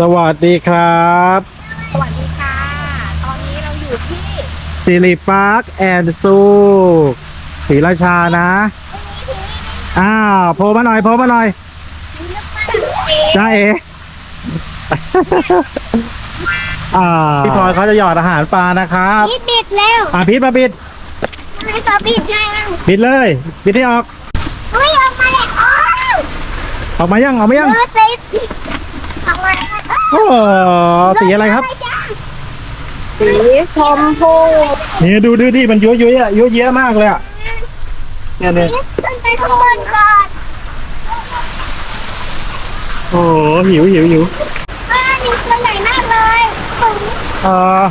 สวัสดีครับ สวัสดีค่ะ ตอนนี้เราอยู่ที่สิริปาร์คแอนด์ซูศรีราชานะ อ้าวโผล่มาหน่อยโผล่มาหน่อยนี่เลือกมาเองจ้าเออ่าพี่พลอยเขาจะหยอดอาหารปลานะครับนี่บิดแล้วอ่าพิษมาบิดให้ตัวบิดให้บิดเลยบิดให้ออกเฮ้ยออกมาแล้วอ้าวออกมายังออกมายังเออติดออกมาแล้ว โอ้สีอะไรครับ สีชมพูนี่ดูดูดิมันยั่วยั่วอะยั่วเยะมากเลยอะเนี่ยเนี่ยขึ้นไปข้างบนก่อนโอ้หิวหิวหิวอ้าวนี่ตัวใหญ่มากเลยปึ๋งเอ่อ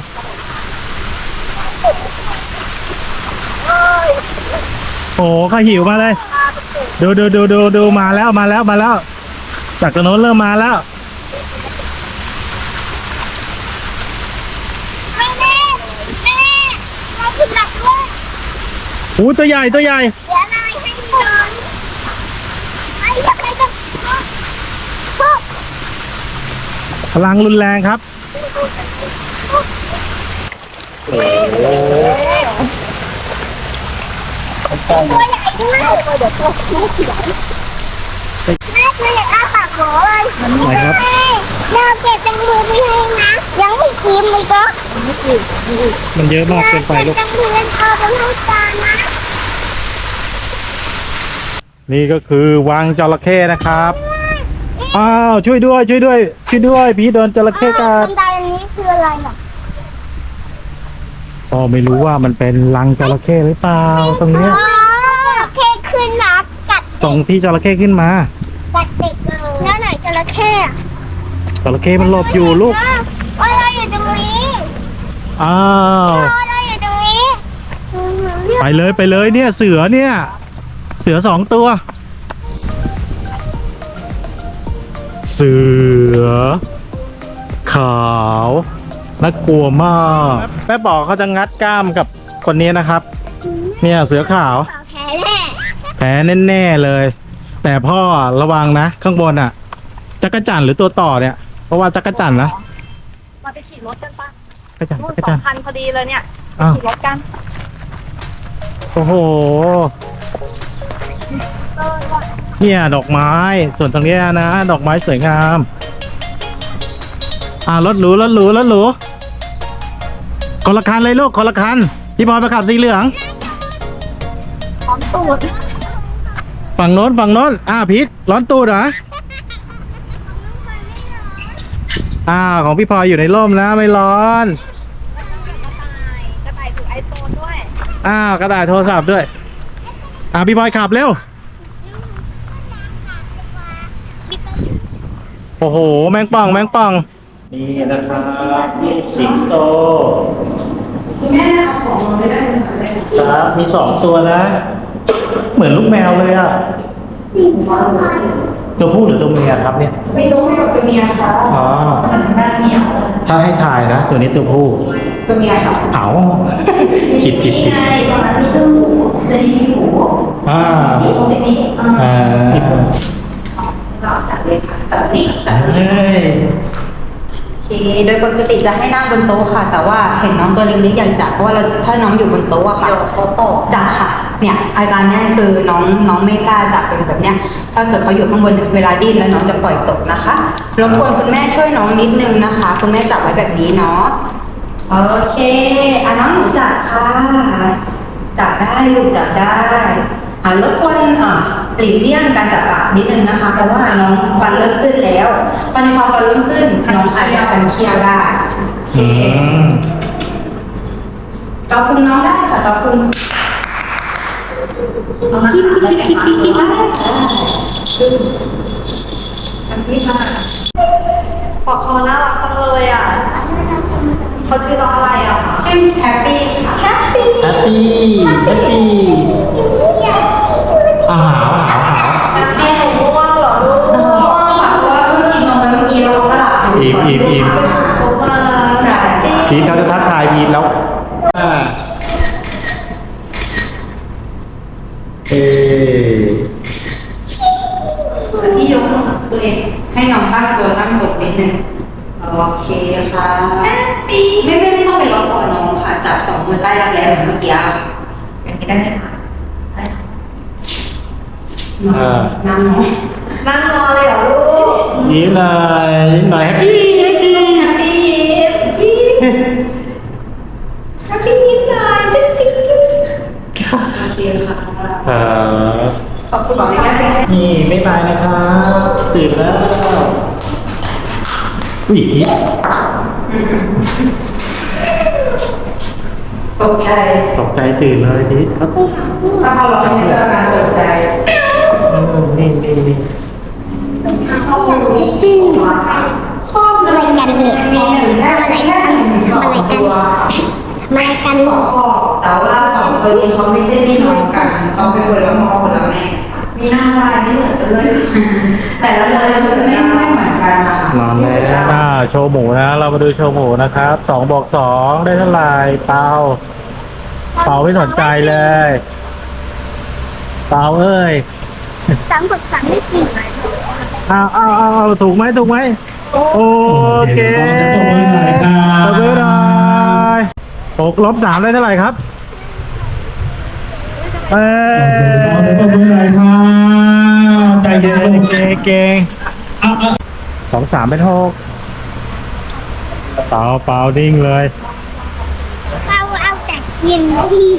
เอ้ยโอ้เขาหิวมาเลย ดูดูดูดูดูมาแล้วมาแล้วมาแล้ว จากตรงโน้นเริ่มมาแล้ว ไม่แน่แม่เราขึ้นหลักด้วย หูตัวใหญ่ตัวใหญ่เดี๋ยวนายให้เดินไอ้ยังไงจะปุ๊บพลังรุนแรงครับตัวใหญ่ด้วยเดี๋ยวตัวลูกใหญ่แม่ตัวใหญ่อ้าปากหมอเลยไหนครับแม่เราเก็บจังมือไปให้นะ ยังไม่กินเลยก็มันเยอะมากเกินไปลูกจังมือเอาไปให้ตานะนี่ก็คือวังจระเข้นะครับ อ้าว ช่วยด้วย ช่วยด้วย ช่วยด้วยผีโดนจระเข้กัดบันไดอันนี้คืออะไรอะก็ไม่รู้ว่ามันเป็นรังจระเข้หรือเปล่าตรงเนี้ยอ๋อเคขึ้นนับกัดตรงที่จระเข้ขึ้นมา กัดเด็กเลยแล้วไหนจระเข้อะจระเข้มันหลบอยู่ลูก อ๋อเราอยู่ตรงนี้ อ้าวอ๋อเราอยู่ตรงนี้อืมไปเลยไปเลยเนี่ยเสือเนี่ย เสือสองตัว เสือ ขาวน่ากลัวมากแม่บอกเขาจะงัดกล้ามกับคนนี้นะครับ เนี่ยเสือขาว เปล่าแพ้แน่แพ้แน่ๆเลย แต่พ่อระวังนะ ข้างบนอะจักรจันทร์หรือตัวต่อเนี่ย เพราะว่าจักรจันทร์นะมาไปขี่รถกันปะจั กรจันทร์นู่นจักรสจัอนงทร์คันพอดีเลยเนี่ยอ้าวขี่รถกันโอ้โหเนี่ยดอกไม้ ส่วนตรงเนี้ยนะ ดอกไม้สวยงาม อ่ารถหรูรถหรูรถหรูคนละคันเลยลูกคนละคันพี่บอยไปขับสีเหลือง พร้อมตูดฝั่งโน้นฝั่งโน้นอ่าพีทร้อนตูดเหรอ อ่าของพี่พลอยอยู่ในร่มนะไม่ร้อนกระต่ายกระต่ายถือไอโฟนด้วย อ้าวกระดาษโทรศัพท์ด้วย อ่าพี่พลอยขับเร็ว โอ้โห แมงป่อง แมงป่อง นี่นะครับรูปสิงโตแม่เอาของมาไม่ได้ครับมีสองตัวนะ เหมือนลูกแมวเลยอะ ตัวผู้หรือตัวเมียครับเนี่ยมีตัวผู้กับตัวเมียค่ะอ๋อหน้าเหนียวถ้าให้ถ่ายนะ ตัวนี้ตัวผู้ตัวเมียค่ะเอาผิดผิดผิดใช่ตอนนั้นมีตัวหมูเลยมีหมูอ่ามีตัวเบบี้อ่าอ่าเราจัดเลยค่ะจัดนี่จัดเลยเฮ้ยโอเคโดยปกติจะให้นั่งบนโต๊ะค่ะ แต่ว่าเห็นน้องตัวเล็กๆอยากจับเพราะว่าเราถ้าน้องอยู่บนโต๊ะอะค่ะเขาตกจับค่ะ เนี่ยอาการเนี้ยคือน้องน้องไม่กล้าจับเป็นแบบเนี้ย ถ้าเกิดเขาอยู่ข้างบนเวลาดิ้นแล้วน้องจะปล่อยตกนะคะรบกวนคุณแม่ช่วยน้องนิดนึงนะคะ คุณแม่จับไว้แบบนี้เนาะโอเคอะน้องหนูจับค่ะจับได้ลูกจับได้อะรบกวนอะหลีกเลี่ยงการจับปากนิดนึงนะคะ เพราะว่าน้องฟันเริ่มขึ้นแล้วตอนนี้พอฟันเริ่มขึ้นน้องอาจจะฟันเคี้ยวได้โอเคอืมจอพุงน้องได้ค่ะจอพุงเอามาขาได้ไหมคะได้อันนี้ค่ะปอกคอน่ารักจังเลยอะเขาชื่อน้องอะไรอะคะชื่อแฮปปี้ค่ะแฮปปี้แฮปปี้แฮปปี้อาหาวหาวหาวแฮปปี้หนูง่วงเหรอลูกง่วงค่ะเพราะว่าเพิ่งกินนมไปเมื่อกี้แล้วก็หลับอยู่อิ่มอิ่มอิ่มใช่พีทเขาจะทักทายพีทแล้วอ่าเอ พี่ยกตัวเองให้น้องตั้งตัวตั้งตกนิดนึง โอเคค่ะปีไม่ไม่ไม่ต้องเป็นล็อกคอน้องค่ะ จับสองมือใต้รักแร้เหมือนเมื่อกี้อะค่ะ อย่างนี้ได้ไหมคะ น้องนั่งเนาะ นั่งรอเลยเหรอลูก ยิ้มหน่อยยิ้มหน่อยแฮปปี้แฮปปี้ แฮปปี้ยิ้มยิ้มแฮปปี้ยิ้มหน่อยจิ๊บจิ๊บจิ๊บ โอเคค่ะ ครับ ขอบคุณขออนุญาตให้ นี่ไม่บายนะครับตื่นแล้ว อุ้ยตกใจตกใจตื่นเลยพีทครับถ้าเขาร้องเนี่ยจะอาการตกใจเออนี่นี่นี่ข้อมูลนี้ข้อมูลอะไรกันเนี่ยมีหนึ่งแค่แค่หนึ่งสองตัวมากันขอข้อแต่ว่าสองตัวนี้เขาไม่ใช่พี่น้องกันเขาเป็นคนละพ่อคนละแม่ มีหน้าลายไม่เหมือนกันเลย แต่ละเลยมันไม่ไม่เหมือนกันนะคะนอนแล้วอ่าโชว์หมูนะ เรามาดูโชว์หมูนะครับสองบอกสองได้เท่าไหร่เปาเปาไม่สนใจเลย เปาเอ้ยสามกดสามไม่สี่อ้าวอ้าวอ้าวอ้าวถูกไหมถูกไหมโอเคตบมือหน่อยหกลบสามได้เท่าไหร่ครับ เอ้ยตบมือหน่อยครับใจเย็นเก่งเก่งเอาเอาสองสามเป็นหกเปล่าเปล่านิ่งเลยเราเอาแต่กินที่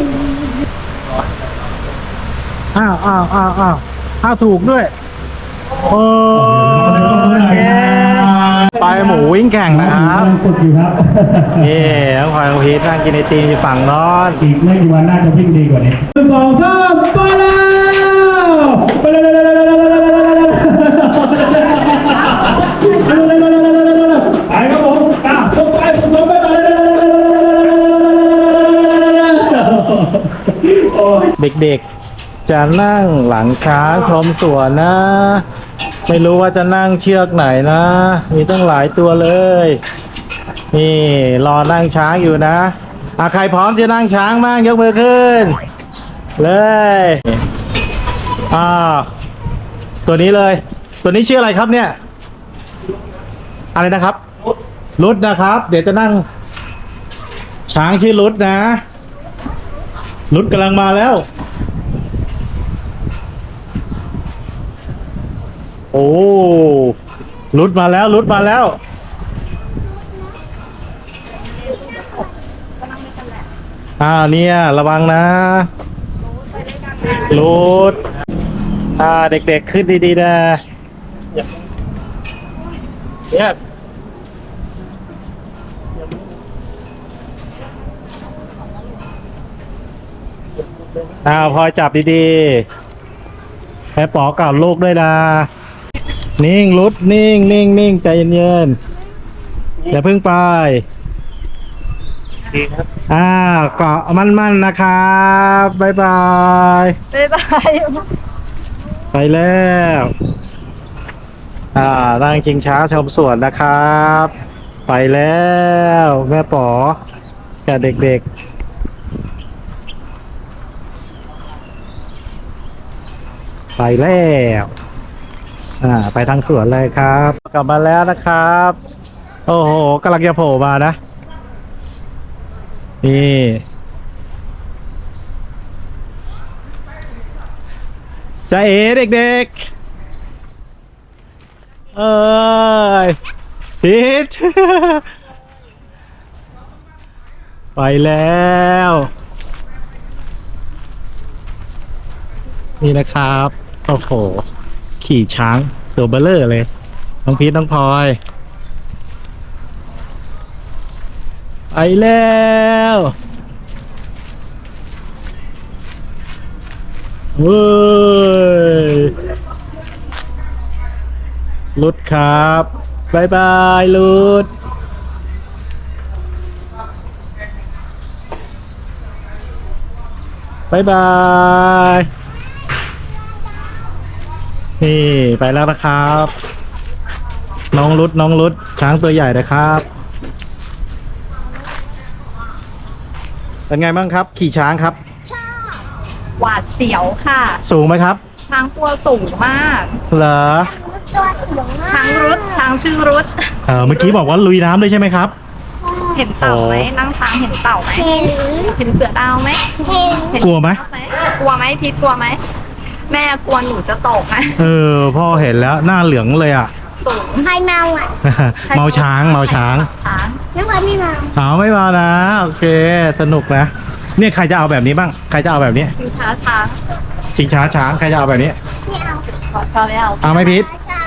อ้าวอ้าวอ้าวอ้าวอ้าวถูกด้วยโอเคไปหมูวิ่งแข่งนะครับฝึกอยู่ครับนี่น้องพลอยน้องพีทนั่งกินไอติมอยู่ฝั่งนอนอีกไม่กี่วันน่าจะวิ่งดีกว่านี้หนึ่งสองสามไปแล้วไปเลยไปครับผมอะผมไปผมลงไปโอ้ยเด็กๆจะนั่งหลังช้างชมสวนนะ ไม่รู้ว่าจะนั่งเชือกไหนนะ มีตั้งหลายตัวเลย นี่รอนั่งช้างอยู่นะอะใครพร้อมจะนั่งช้างบ้างยกมือขึ้น เลยอ่าตัวนี้เลย ตัวนี้ชื่ออะไรครับเนี่ย อะไรนะครับรุดนะครับ เดี๋ยวจะนั่ง ช้างชื่อรุดนะรุดกำลังมาแล้ว อ้รุดมาแล้วรุดมาแล้ว อ่าเนี่ยระวังนะรุดอ่าเด็กๆขึ้นดีๆนะเนี่ยอ้าวพลอยจับดีๆให้ปอกับลูกด้วยนะ นิ่งรุดนิ่งนิ่งนิ่งใจเย็นๆอย่าเพิ่งไปอ่าเกาะมั่นๆนะครับบ๊ายบายบ๊ายบายไปแล้ว อ่านั่งชิงช้าชมสวนนะครับ ไปแล้ว แม่ป๋อกับเด็กๆไปแล้ว อ่าไปทางสวนเลยครับ กลับมาแล้วนะครับ โอ้โหกำลังจะโผล่มานะ นี่ จะเอ๋เด็กๆ เอ้ยพีทไปแล้ว นี่นะครับ โอ้โห ขี่ช้างตัวเบลเลอร์เลย น้องพีทน้องพลอยไปแล้วเว้ยลุดครับบายบายลุดบายบาย นี่ไปแล้วนะครับ น้องรุดน้องรุดช้างตัวใหญ่นะครับ เป็นไงบ้างครับ ขี่ช้างครับ หวาดเสียวค่ะ สูงไหมครับ ช้างตัวสูงมาก เหรอตัวสูงมากช้างรุดช้างชื่อรุด เออเมื่อกี้บอกว่าลุยน้ำด้วยใช่ไหมครับ เห็นเต่าไหมโอ้นั่งช้างเห็นเต่าไหมเห็นเห็นเสือดาวไหมเห็นเห็นกลัวไหมไหมกลัวไหมพีทกลัวไหม แม่กลัวหนูจะตกไหมเออ พ่อเห็นแล้วหน้าเหลืองเลยอะ สูงใครเมาอะเมาช้างเมาช้างช้างนึกว่าไม่เมาเอาไม่มานะ โอเค สนุกนะ เนี่ยใครจะเอาแบบนี้บ้าง ใครจะเอาแบบนี้ชิงช้าช้างชิงช้าช้างใครจะเอาแบบนี้ ไม่เอาขอชอบไม่เอาเอาไหมพีทช้า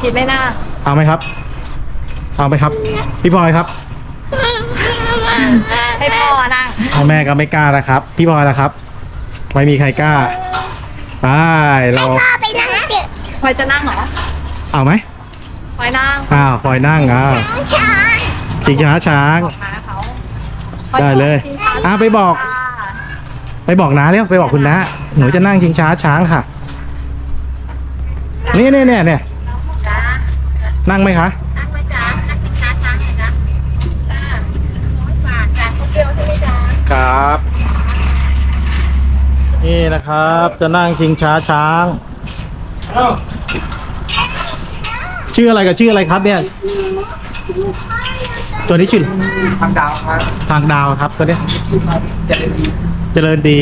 พีทไม่น่า เอาไหมครับ เอาไหมครับ พี่พลอยครับ ให้พ่อนั่งเอาแม่ก็ไม่กล้านะครับ พี่พลอยนะครับ ไม่มีใครกล้า ไปเราพ่อไปนั่งเจ็บพลอยจะนั่งเหรอเอาไหมพลอยนั่งอ้าวพลอยนั่งอะช้าชิงช้าช้าง บอกมาเขาได้เลย ชิงช้าอะไปบอกไปบอกน้าเร็วไปบอกคุณน้าหนูจะนั่งชิงช้าช้างค่ะ นี่เนี่ยเนี่ยเนี่ยนั่งไหมคะนั่งไหมจ๊ะนั่งเป็นช้าช้างเลยนะจ้าน้อยกว่าจ้ะคนเดียวใช่ไหมจ๊ะครับ นี่นะครับจะนั่งชิงช้าช้าง ชื่ออะไรกับชื่ออะไรครับเนี่ย ตัวนี้ชื่อทางดาวครับทางดาวครับตัวเนี้ยจะได้ดีเจริญดี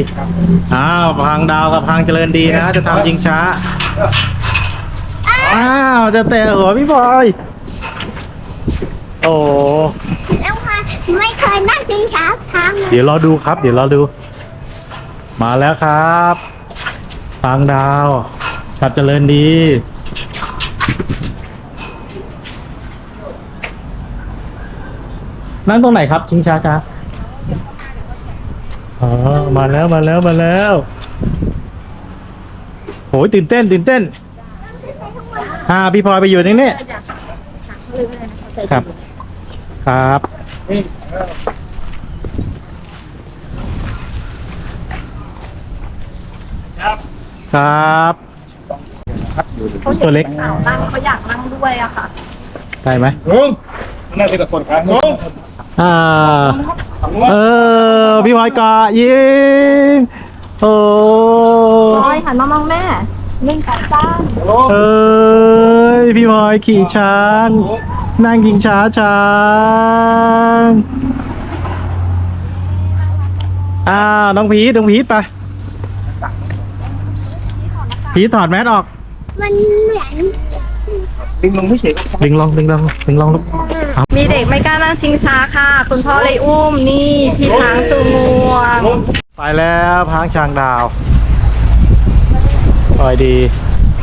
อ้าวทางดาวกับทางเจริญดีนะจะทำชิงช้าอ้าวจะเตะหัวพี่บอยโอ้แล้วค่ะไม่เคยนั่งชิงช้าช้างเลยเดี๋ยวรอดูครับ เดี๋ยวรอดู มาแล้วครับทางดาวกับเจริญดี นั่งตรงไหนครับ ชิงช้าช้าอ๋อ มาแล้วมาแล้วมาแล้วโหยตื่นเต้นตื่นเต้นอ่าพี่พลอยไปอยู่ตรงนี้ครับ ครับครับ ตัวเล็กสาวนั่งเขาอยากนั่งด้วยอะค่ะได้ไหมลุงนั่งที่กับคนครับลุงอ่าเออพี่พลอยกะยิงโอ้พลอยหันมามองแม่นิ่งกันจ้างเอ้ยพี่พลอยขี่ช้างนั่งยิงช้าช้างอ้าวน้องพีทน้องพีทไป พีทถอดแมสออกมันเหมือนดึงลงไม่เฉยดึงลองดึงลองดึงลองลูกเอามีเด็กไม่กล้านั่งชิงช้าค่ะ คุณพ่อเลยอุ้มนี่พี่ช้างสูงวงไปแล้วพางช้างดาวปล่อยดี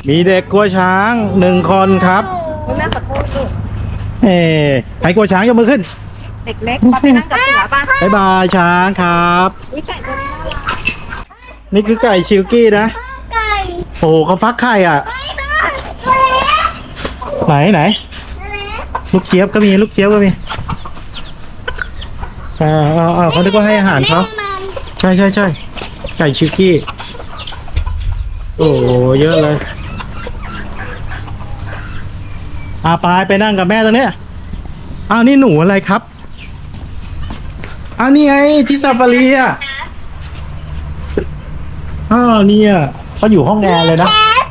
มีเด็กกลัวช้างหนึ่งคนครับคุณแม่ขอโทษลูกเฮ้ใครกลัวช้างยกมือขึ้น เด็กเล็กมาไปนั่งกับเสือป่ะบายบายช้างครับอุ้ยไก่ตัวนี้น่ารักนี่คือไก่ชิลกี้นะไก่ โอ้โหเขาฟักไข่อะ ไหนไหน ลูกเจี๊ยบก็มีลูกเจี๊ยบก็มีอ่าอ่าอ่าเขานึกว่าให้อาหารเขาใช่ใช่ใช่ไก่ชิลกี้ โอ้โหเยอะเลยอาไปไปนั่งกับแม่ตรงเนี้ยอ้าวนี่หนูอะไรครับอ้าวนี่ไงที่ซาฟารีอะอ้าวเนี่ย เขาอยู่ห้องแอร์เลยนะแคท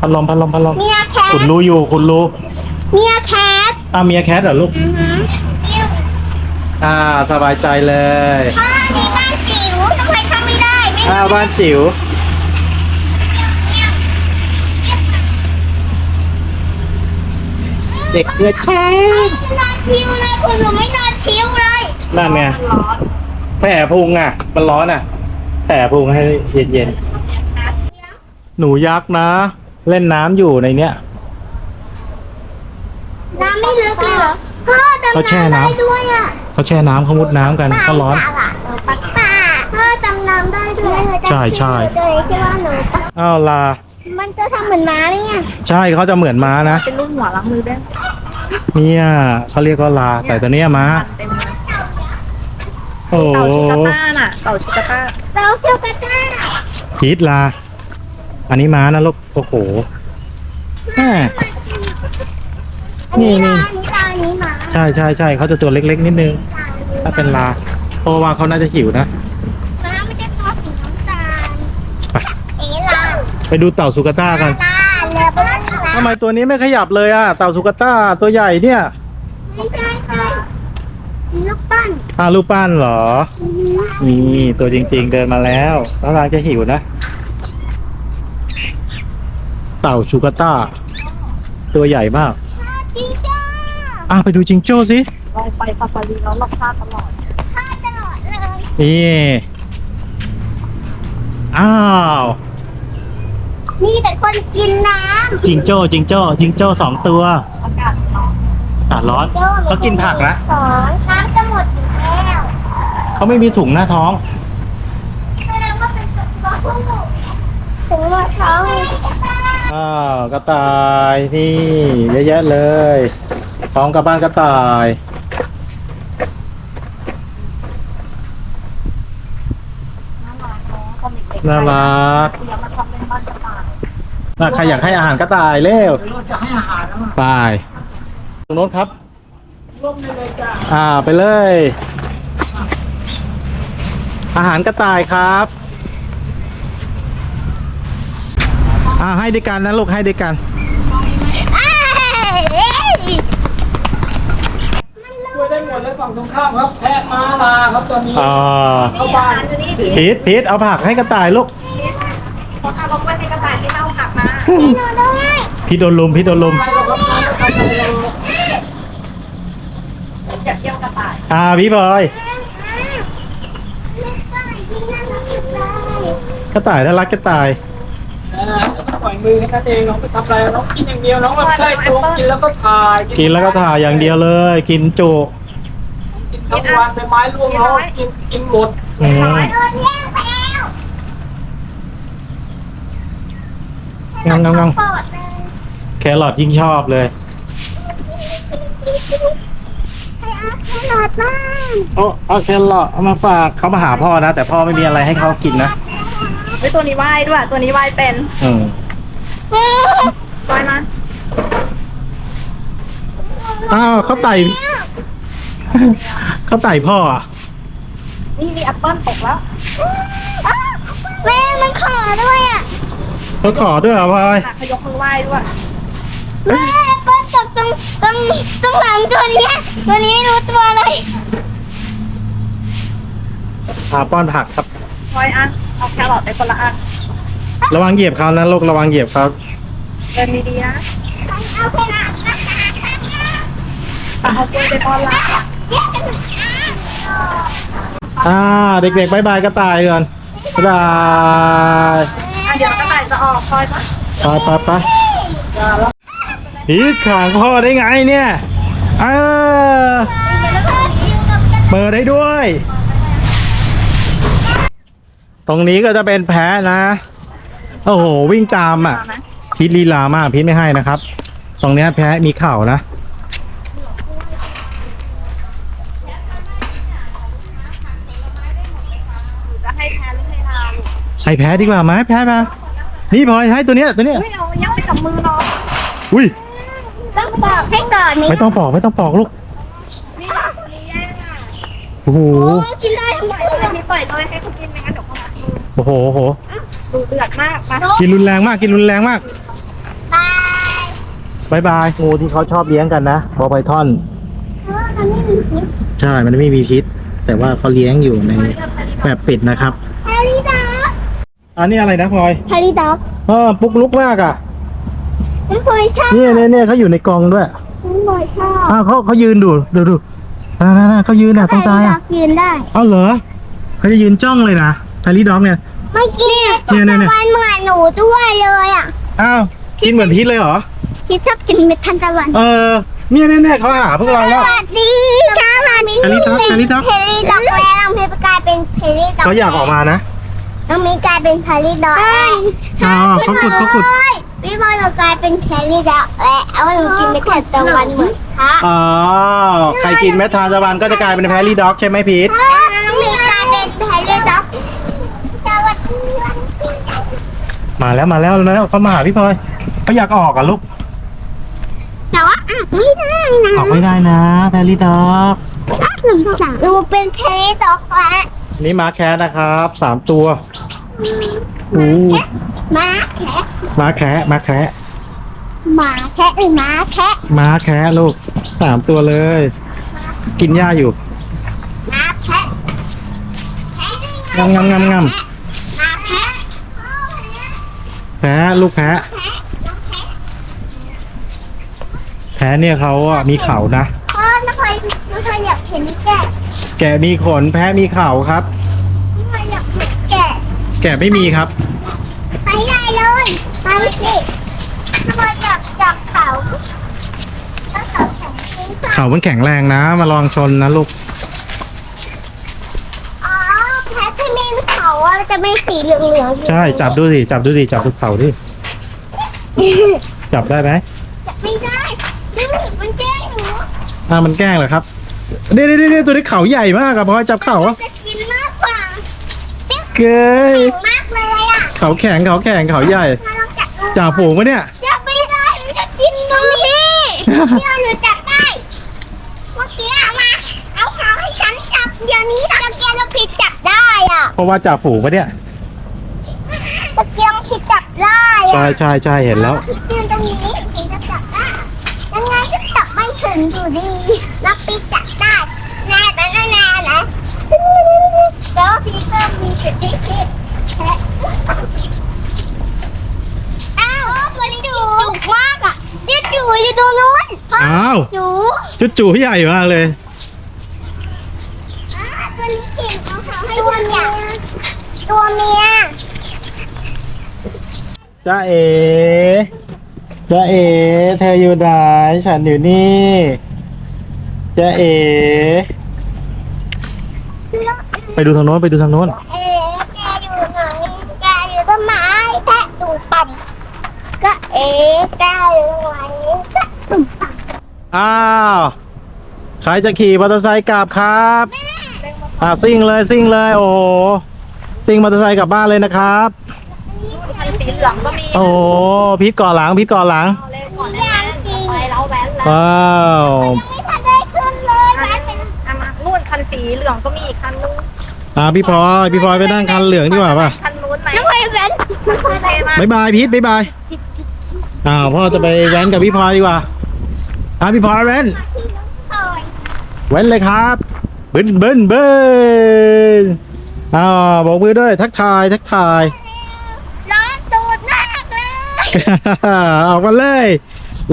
พัดลมพัดลมพัดลมเมียแคท คุณรู้อยู่คุณรู้เมียแคทอ้าวเมียแคทเหรอลูก อือหืออ่าสบายใจเลยพ่อมีบ้านจิ๋วทำไมทำไม่ได้ไม่อ้าวบ้านจิ๋วเด็กเกลือแช่นอนชิวเลยคุณหนูไม่นอนชิวเลยนั่นไงมันร้อนแผ่พุงอะ มันร้อนอะแผ่พุงให้เย็นๆ หนูยักษ์นะ เล่นน้ำอยู่ในเนี้ย น้ำไม่ลึกเลยเหรอพ่อดำเขาแช่น้ำน้ำ ได้ด้วยอะเขาแช่น้ำเขามุดน้ำกันเขาร้อนป่าป่าป่าพ่อดำน้ำได้ด้วยใช่ใช่ เลยที่ว่าหนูปะอ้าวลา มันจะทำเหมือนม้าเลยไงใช่เขาจะเหมือนม้านะเป็นลูกหัวล้างมือได้เนี่ยเขาเรียกว่าลา แต่ตัวเนี้ยม้ามันเต็มเลยโอ้เต่าชิกาต้าน่ะเต่าชิกาต้าเราเที่ยวกันได้พีทลา อันนี้ม้านะลูกโอ้โหแม่อันนี้นี่ม้าอันนี้ม้าอันนี้ม้าใช่ใช่ใช่เขาจะตัวเล็กๆนิดนึง ถ้าเป็นลาเพราะว่าเขาน่าจะหิวนะ ม้าไม่ได้ทอดสีน้ำตาลไป เอ๋ลาไปดูเต่าสุกาต้ากันลาเรือไปเล่นน้ำทำไมตัวนี้ไม่ขยับเลยอะเต่าสุกาต้าตัวใหญ่เนี่ยไม่ใช่ค่ะลูกปั้นอารูปปั้นเหรอ นี่ตัวจริง ๆ เดินมาแล้วแล้วทางจะหิวนะ เต่าชูกาต้า ตัวใหญ่มากจริงจ้าอะไปดูจิงโจ้สิลองไปซาฟารีแล้วเราพลาดตลอดข้าตลอดเลยนี่อ้าวมีแต่คนกินน้จิงโจ้จิงโจ้จิงโจ้สองตัวอากาศร้อนอะร้อนำโจ้เขากินผักนะสองน้ำจะหมดอยู่แล้วเขาไม่มีถุงหน้าท้อง แสดงว่าเป็นตัวผู้ถึงหมดท้อง อ้าวกระต่ายนี่เยอะแยะเลยพร้อมกับบ้านกระต่ายน่ารักเดี๋ยวมาทำเป็นบ้านกระต่ายน่ะใครอยากให้อาหารกระต่ายเร็วไปตรงโน้นครับอ่าไปเลย อาหารกระต่ายครับ อ่าให้ด้วยกันนะลูกให้ด้วยกันช่วยได้หมดเลยฝั่งตรงข้ามครับแพะม้าลาครับตอนนี้อ่าเข้าบ้านพีทพีทเอาผักให้กระต่ายลูกพอทำลงไปในกระต่ายที่เรากลับมาพี่หนูด้วยพีทโดนลุมพีทโดนลุมไปแล้วครับไปแล้วครับไปแล้วอยากเที่ยวกระต่ายอ่าพี่บอยกระต่ายน่ารักกระต่ายอ่าต้อง ปล่อยมือแค่นั้นเองน้องไปทำอะไรน้องกินอย่างเดียวน้องแบบใส่ตัวกินแล้วก็ถ่ายกินแล้วก็ถ่ายอย่างเดียวเลย กินจุกินทั้งวันใบไม้ร่วงน้องกินกินหมดอืมโดนแย่งไปแล้วงำงำงปอดเลยำแครอทยิ่งชอบเลยให้อาแครอทบ้างโอ้เอาแครอทเอามาฝากเขามาหาพ่อนะ แต่พ่อไม่มีอะไรให้เขากินนะ เฮ้ยตัวนี้ว่ายด้วย ตัวนี้ว่ายเป็นอืมว่ายมาอ้าวเขาไต่เขาไต่พ่ออะนี่มีแอปเปิ้ลตกแล้วแม่มันขอด้วยอะเขาขอด้วยเหรอพลอยหนักเขายกมือไหว้ด้วยแม่เปิ้ลตกตรงตรงตรงหลังตัวเนี้ยตัวนี้ไม่รู้ตัวเลยพาป้อนผักครับพลอยอะ เอาแครอทไปคนละอันระวังเหยียบเขานะลูกระวังเหยียบเขาเดินดีๆนะเอาไปนะปะเอากล้วยไปป้อนละอ่าเด็กๆบายบายกระต่ายก่อนบ๊ายบายอะเดี๋ยวกระต่ายจะออกพลอยมาไปไปไปพีทขางพ่อได้ไงเนี่ยเออเปิดได้ด้วย ตรงนี้ก็จะเป็นแพ้นะ โอ้โห วิ่งตามอะ พีทลีลามากพีทไม่ให้นะครับ ตรงเนี้ยแพ้มีเข่านะจะให้แพ้หรือให้ลาลูกให้แพ้ดีกว่าไหมแพ้มานี่พลอยให้ตัวเนี้ยตัวเนี้ยเฮ้ยเอายังไปกับมือน้องอุ้ย ต้องบอกให้ก่อนนี่ไม่ต้องปอกไม่ต้องปอกลูก นี่ค่ะคนนี้แย่งอะโอ้โห กินได้ทั้งหมดปล่อยเลยปล่อยเลยให้เขากินไม่งั้นเดี๋ยวเขามาดู โอ้โหโอ้โหดูเดือดมากมากินรุนแรงมากกินรุนแรงมากบายบายบายงูที่เขาชอบเลี้ยงกันนะบอไพทอน เพราะว่ามันไม่มีพิษใช่ มันไม่มีพิษ แต่ว่าเขาเลี้ยงอยู่ในแบบปิดนะครับ แฮร์รี่ด็อกอันนี้อะไรนะพลอยแฮร์รี่ด็อกเออปุกลุกมากอะ น้องพลอยชอบเนี่ยเนี่ยเนี่ยเขาอยู่ในกรงด้วยน้องพลอยชอบอ้าวเขาเขายืนดูดูดูอ่าๆๆเขายืนอะตรงซ้ายอะยืนได้ เอาเหรอเขาจะยืนจ้องเลยนะ แพรี่ด็อกเนี่ยไม่กินเนี่ยเนี่ยเนี่ยวันเหมือนหนูด้วยเลยอะอ้าว กินเหมือนพีทเลยเหรอที่ชอบกินเม็ดทันตะวัน เออ เนี่ยเนี่ยเนี่ยเขาหาพวกเราสแล้ว วัสดีสวัสดีแฮร์รี่ด็อกแฮร์รี่ด็อกแฮร์รี่ด็อกแล้วน้องเพชรกลายเป็นแฮร์รี่ด็อกเขาอยากออกมานะ น้องมีกลายเป็นแฮร์รี่ด็อกอ๋อเขาขุดเขาขุด พี่บอยเรากลายเป็นแฮร์รี่ด็อกแล้วเอาหนูกินเม็ดทันตะวันเหมือนพระอ๋อ ใครกินเม็ดทานตะวันก็จะกลายเป็นแพรี่ด็อกใช่ไหมพีท น้องมีกลายเป็นแฮร์รี่ด็อกสวัสดีวันปีใหม่ มาแล้วมาแล้วแล้วเขามาหาพี่พลอยเขาอยากออกอะลูกแต่ว่าอะไม่ได้นะออกไม่ได้นะแพรี่ด็อกอะหนูสั่งหนูเป็นแฮร์รี่ด็อกแล้วนี่มาแคสนะครับสามตัวอู้มาแขกมาแคระมาแคระหมาแคะหรือหมาแคะม้าแคะลูกสามตัวเลย กินหญ้าอยู่หมาแคะแคะงำงำงำงหมาแคะำ แพะลูกแพะแพะเนี่ยเขาอะมีเขานะพ่อน้าพลอยน้าพลอยอยากเห็นแกะแกะมีขนแพะมีเขาครับ น้าพลอยอยากเห็นแกะแกะไม่มีครับ ไปได้เลยไปสิน้าพลอยอยากจับเขาถ้าเขาแข็งจริงค่ะเขามันแข็งแรงนะ มาลองชนนะลูก อ๋อแพะที่มีเขาอะ จะไม่สีเหลืองๆอยู่ใช่จับดูสิจับดูสิจับดูเขาดิจับได้ไหมจับไม่ได้ดื้อมันแกล้งหนูอ่ามันแกล้งเหรอครับเดี๋ยวเดี๋ยวเดี๋ยวตัวนี้เขาใหญ่มากอะพอยจับเขาอะจะกินมากกว่าเกยแข็งมากเลยอะเขาแข็งเขาแข็งเขาใหญ่มาลองจับดูจ่าฝูงปะเนี่ยจับไม่ได้มันจะกินหนูพี่พี่เอาหนูจับได้เมื่อกี้อะมา เอาเขาให้ฉันจับเดี๋ยวนี้ตะเกียงเราผิดจับได้อะ เพ ราะว่าจ่าฝูงปะเนี่ยตะเกียงผิดจับได้อะใช่ใช่ใช่เห็นแล้วตะเกียงตรงนี้ถึงจะจับได้ยังไงก็จับไม่ถึงอยู่ดีนับปีจับได้แน่แต่แน่แน่นะแล้วพี่ก็มีสิทธิคิดแค่อ้าวตัวนี้ดูจุกมากอะยืดอยู่อยู่ตรงนู้นอ้าวอยู่จุดจูใหญ่มากเลย อ่าตัวนี้เก่งเอาเขาให้ตัวเมีย ตัวเมียจ้าเอ๋จ้าเอ๋เธออยู่ไหนฉันอยู่นี่จ้าเอ๋ไปดูทางโน้นไปดูทางโน้นเอ๊ะแกอยู่ไหนแกอยู่ต้นไม้แพะดูต่ำก็เอ๊ะแกอยู่ตรงไหนแพะดูต่ำอ้าวใครจะขี่มอเตอร์ไซค์กลับครับอ่าซิ่งเลยซิ่งเลยโอ้โห ซิ่งมอเตอร์ไซค์กลับบ้านเลยนะครับคันสีเหลืองก็มีโอ้โหพีทก่อหลังพีทก่อหลังเลยก่อนนะไปแล้วแว้นแล้วว้าวไม่ทันได้ขึ้นเลยแพะเป็นอะมานู่นคันสีเหลืองก็มีอีกคันนึงอ่าพี่พลอยพี่พลอยไปนั่งคันเหลืองดีกว่าป่ะคันนู้นไหมน้องพลอยแว้นน้องพลอยแว้นบายบายพีทบายบายอ้าวพ่อจะไปแว้นกับพี่พลอยดีกว่าอ่าพี่พลอยแว้นที่น้องพลอยแว้นเลยครับบึ้นบึ้นบึ้น อ้าวบอกมือด้วยทักทายทักทาย ร้อนตูดมากเลย ออกมาเลย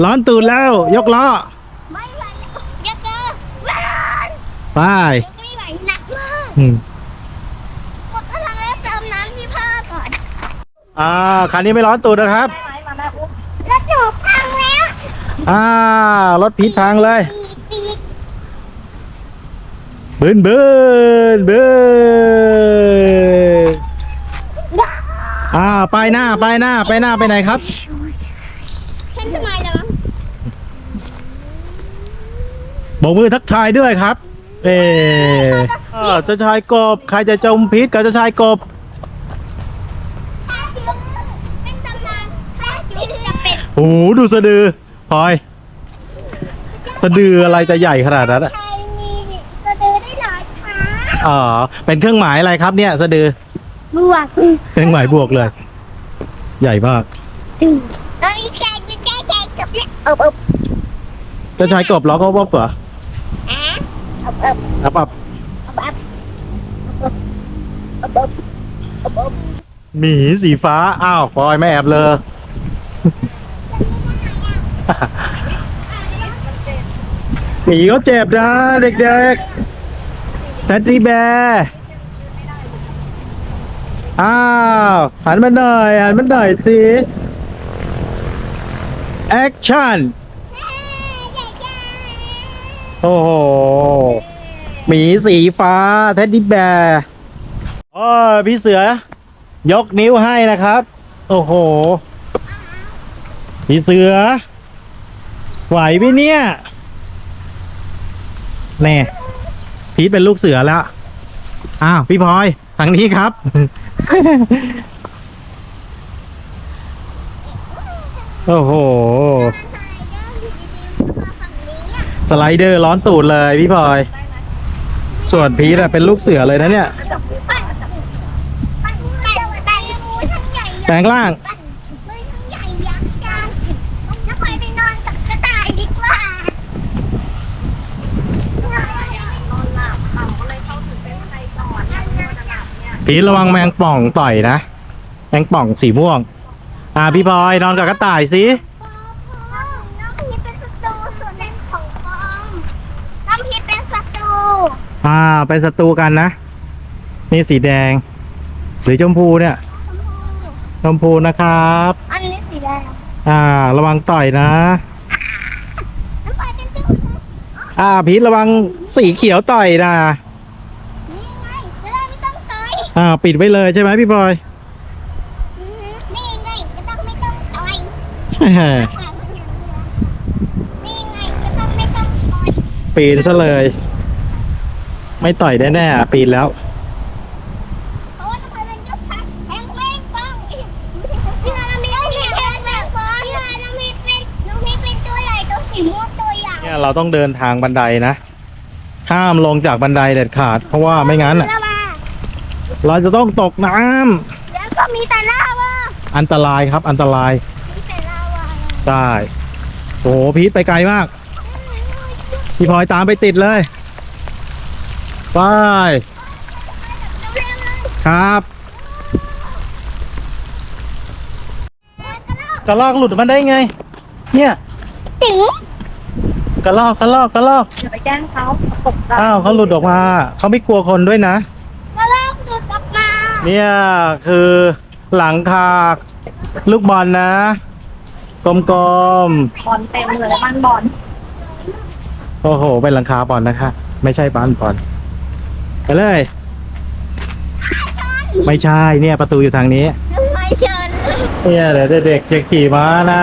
ร้อนตูดแล้ว ยกล้อไม่ไหวเยอะเกินร้อนไปไม่ไหวหนักมากอืมหมดพลังแล้วเติมน้ำที่ผ้าก่อนอ่าคันนี้ไม่ร้อนตูดนะครับมาแม่อุ้มแล้วหนูพังแล้วอ่ารถพีทพังเลยปีกปีก บึ้นบึ้นบึ้นว้าวอ่าไปหน้าไปหน้าไปหน้าไปไหนครับ ฉันสบายแล้วบอกมือทักทายด้วยครับ เอออ่าเจะชายกบใครจะจมพิษกับเจะชายกบแค่ยืนเป็นตำนานแค่ยืนจะเป็นโอ้โหดูสะดือพลอย สะดืออะไรจะใหญ่ขนาดนั้นอะใครมีกระเดือได้หลายขา อ๋อเป็นเครื่องหมายอะไรครับเนี่ยสะดือ บวกเครื่องหมายบวกเลย ใหญ่มากเอ้ยแกจะแกแกกับเนี่ยเอบเอบเจะชายกบล้อก็วบเหรออะเอบเอบครับปับเอบเอบเอบเอบเอบเอบหมีสีฟ้า อ้าวพลอยไม่แอบเลย หมีก็เจ็บนะเด็กๆ แพตตี้แบร์อ้าวหันมาหน่อยหันมาหน่อยสิแอคชั่นโอ้โหหมีสีฟ้าเทดดี้แบร์โอ้พี่เสือ ยกนิ้วให้นะครับ โอ้โห พี่เสือ ไหวไหมเนี่ยแน่ พีทเป็นลูกเสือแล้ว อ้าว พี่พลอยทางนี้ครับ โอ้โห สไลเดอร์ร้อนตูดเลยพี่พลอย ส่วนพีทอะเป็นลูกเสือเลยนะเนี่ย แปลงร่าง ทั้งใหญ่ยักษ์ยักษ์น้ำไป พีทระวังแมงป่องต่อยนะ แมงป่องสีม่วง อ่าพี่พลอยนอนกับกระต่ายสิ น้องพีชเป็นศัตรูส่วนนั้นของปลอมน้องพีชเป็นศัตรูอ่าเป็นศัตรูกันนะ นี่สีแดง หรือชมพูเนี่ย ชมพูนะครับ อันนี้สีแดงอ่า ระวังต่อยนะ น้ำปลาเป็นจุดอ่าพีทระวังสีเขียวต่อยนะ นี่ไงจะได้ไม่ต้องต่ อยอ่าปิดไว้เลยใช่ไหมพี่พลอยนี่ไงก็ต้องไม่ต้องต่อยนี่ไงก็ต้องไม่ต้องต่อยปีนซะเลย ไม่ต่อยแน่ๆอะปีนแล้ว เพราะว่าน้ำปลาเป็นจุดชักแทงแมงป่องพี่นามีเป็นแทงแมงป่องพี่นาน้องพีชเป็นน้องพีชเป็นตัวใหญ่ตัวสีม่วงตัวใหญ่เนี่ยเราต้องเดินทางบันไดนะ ห้ามลงจากบันไดเด็ดขาด เพราะว่าไม่งั้นอะแล้วมา เราจะต้องตกน้ำแล้วก็มีแต่ลาวาอันตรายครับอันตรายมีแต่ลาวาใช่โอ้โหพีทไปไกลมาก พี่พลอยตามไปติดเลย ไป เร็วๆเลยครับกระรอกกระลอกหลุดมาได้ไง เนี่ยติ๋งกระลอกกระลอกกระลอกอย่าไปแกล้งเขาตกใจอ้าวเขาหลุดออกมา เขาไม่กลัวคนด้วยนะ เนี่ยคือหลังคาลูกบอลนะ กลมบอลเต็มเลยมันบอลๆ โอ้โห เป็นหลังคาบอลนะคะ ไม่ใช่บ้านบอลไปเลย ไม่ใช่เนี่ยประตูอยู่ทางนี้ ไม่เชิญเลยเนี่ยเดี๋ยวเด็กๆจะขี่ม้านะ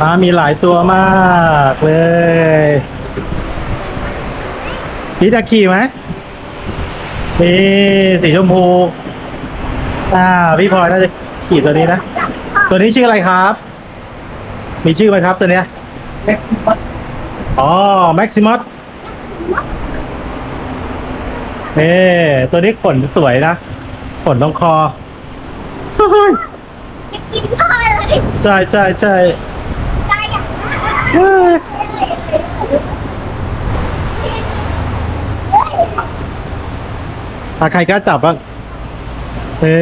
ม้ามีหลายตัวมากเลยพี่จะขี่ไหม นี่สีชมพู อ่า พี่พลอยน่าจะขี่ตัวนี้นะ ตัวนี้ชื่ออะไรครับ มีชื่อไหมครับตัวเนี้ยเล็กสิบัตอ๋อ แม็กซิมัสเอ้ตัวนี้ขนสวยนะขนตรงคอจะกินพ่อเลยใช่ใช่ใช่ตายอย่างนั้น เฮ้ย อะใครกล้าจับบ้างเอ้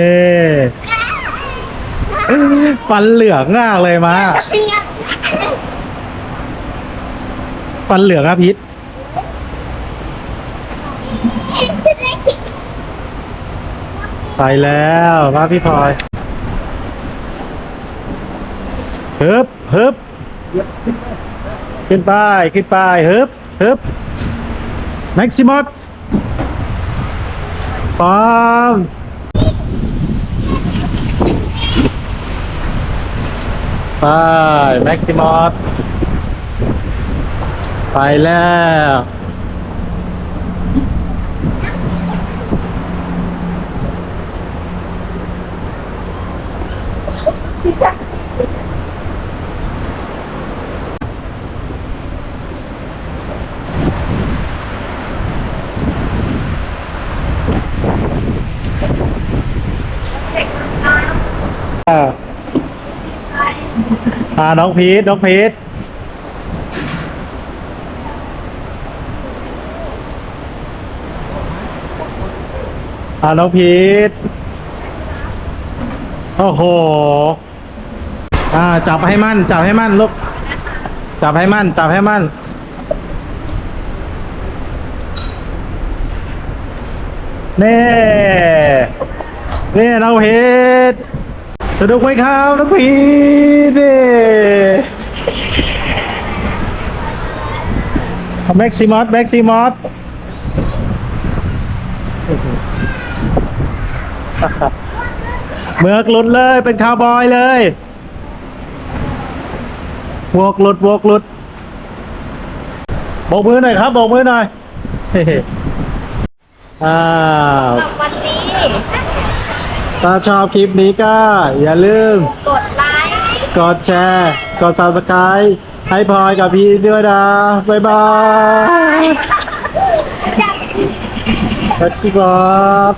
ฟันเหลืองมากเลยมาฟันเหลืองอะพิษได้คิดไปแล้วมาพี่พลอยฮึบฮึบขึ้นไปขึ้นไปฮึบฮึบแม็กซิมอส ปอมไปแม็กซิมอสไปแล้วอ่ อ่าน้องพีทน้องพีทอ่าน้องพีทโอ้โห อ่า จับให้มั่น จับให้มั่นลูก จับให้มั่น จับให้มั่น เนี่นี่น้องพีท สนุกไหมครับน้องพีทนี่แม็กซิมอสแม็กซิมอสเมือกหลุดเลยเป็นคาวบอยเลยวกหลุดวกหลุดโบกมือหน่อยครับโบกมือหน่อยเฮ้อ้าว ถ้าชอบคลิปนี้ก็อย่าลืม กดไลค์ กดแชร์ กด subscribe ให้พลอยกับพี่ด้วยนะ บ๊ายบายแท็กซี่บอส